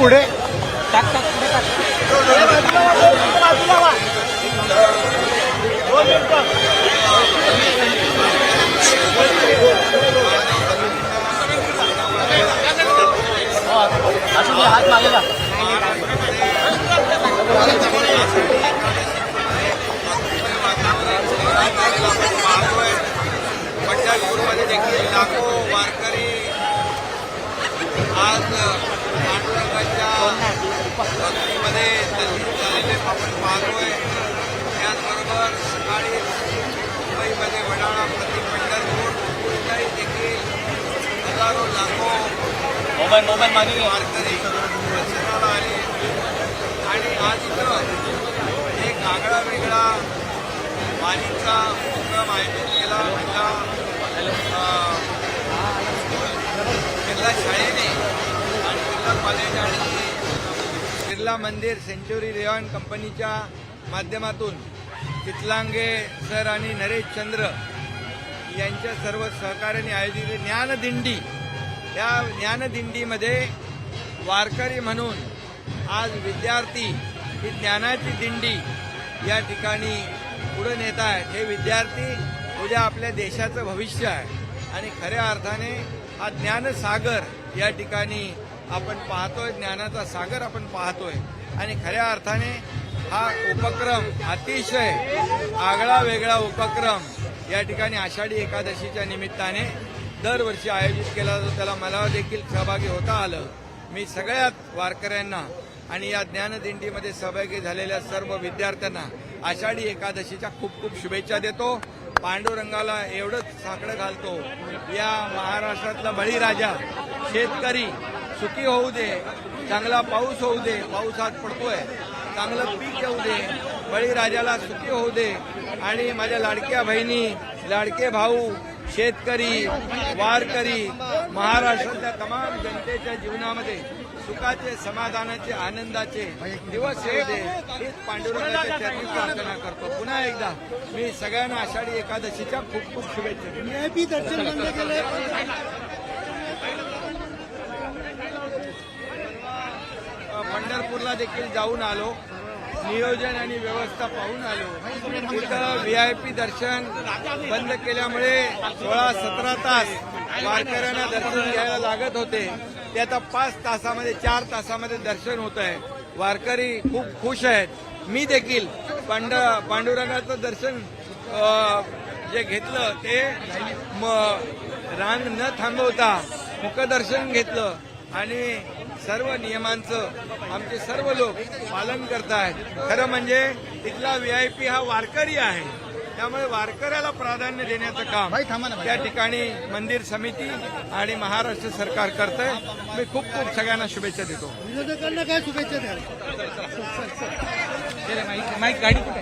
हे पुढे पंढरपूरमध्ये देखील लाखो वारकरी आज झालेले आपण पाहतोय. त्याचबरोबर सकाळी मुंबईमध्ये वडाळा प्रति पंढरपूर कुठल्याही देखील हजारो लाखो मोबाईल मोबाईल मागे वारकरी दर्शनाला आले. आणि आज इथं एक आगळा वेगळा वारीचा उपक्रम आयोजित केला. महिला बिर्ला शाळेने आणि बिर्ला कॉलेज आणि बिर्ला मंदिर सेंच्युरी रेऑन कंपनीच्या माध्यमातून चितलांगे सर आणि नरेश चंद्र यांच्या सर्व सहकार्याने आयोजित ज्ञानदिंडी. या ज्ञानदिंडीमध्ये वारकरी म्हणून आज विद्यार्थी ही ज्ञानाची दिंडी या ठिकाणी पुढे नेत आहेत. हे विद्यार्थी उद्या आपल्या देशाचं भविष्य आहे आणि खऱ्या अर्थाने हा ज्ञानसागर या ठिकाणी आपण पाहतोय ज्ञानाचा सागर आपण पाहतोय. आणि खऱ्या अर्थाने हा उपक्रम अतिशय आगळा वेगळा उपक्रम या ठिकाणी आषाढी एकादशीच्या निमित्ताने दरवर्षी आयोजित केला जातो. त्याला मला देखील सहभागी होता आलं. मी सगळ्यात वारकऱ्यांना आणि या ज्ञानदिंडीमध्ये सहभागी झालेल्या सर्व विद्यार्थ्यांना आषाढी एकादशीच्या खूप खूप शुभेच्छा देतो. पांडुरंगाला एवढंच साकडं घालतो. या महाराष्ट्रातला बळीराजा शेतकरी सुखी होऊ दे चांगला पाऊस होऊ दे पाऊस आज पडतोय चांगलं पीक येऊ दे बळीराजाला सुखी होऊ दे. आणि माझ्या लाडक्या बहिणी लाडके भाऊ शेतकरी वारकरी महाराष्ट्रातल्या तमाम जनतेच्या जीवनामध्ये सुखाचे समाधानाचे आनंदाचे दिवस येऊ दे. हीच पांडुरंगाच्या चरणी प्रार्थना करतो. पुन्हा एकदा मी सगळ्यांना आषाढी एकादशीच्या खूप खूप शुभेच्छा देतो. व्हीआयपी दर्शन बंद केलंय पंढरपूरला देखील जाऊन आलो. नियोजन आणि व्यवस्था पाहून आलो. तिथं व्ही आय पी दर्शन बंद केल्यामुळे सोळा सतरा तास वारकऱ्यांना दर्शन घ्यायला लागत होते. ते आता पाच तासामध्ये चार तासामध्ये दर्शन होत आहे. वारकरी खूप खुश आहेत. मी देखील पांड पांडुरंगाचं दर्शन जे घेतलं ते रांग न थांबवता मुखदर्शन घेतलं. आणि सर्व नियमांचं आमचे सर्व लोक पालन करतायत खरं म्हणजे तिथला व्हीआयपी हा वारकरी आहे. त्यामुळे वारकऱ्याला प्राधान्य देण्याचं काम. त्या ठिकाणी मंदिर समिती आणि महाराष्ट्र सरकार करतंय. मी खूप खूप सगळ्यांना शुभेच्छा देतो. विरोधकांना काय शुभेच्छा द्याल? माईक गाडी कुठे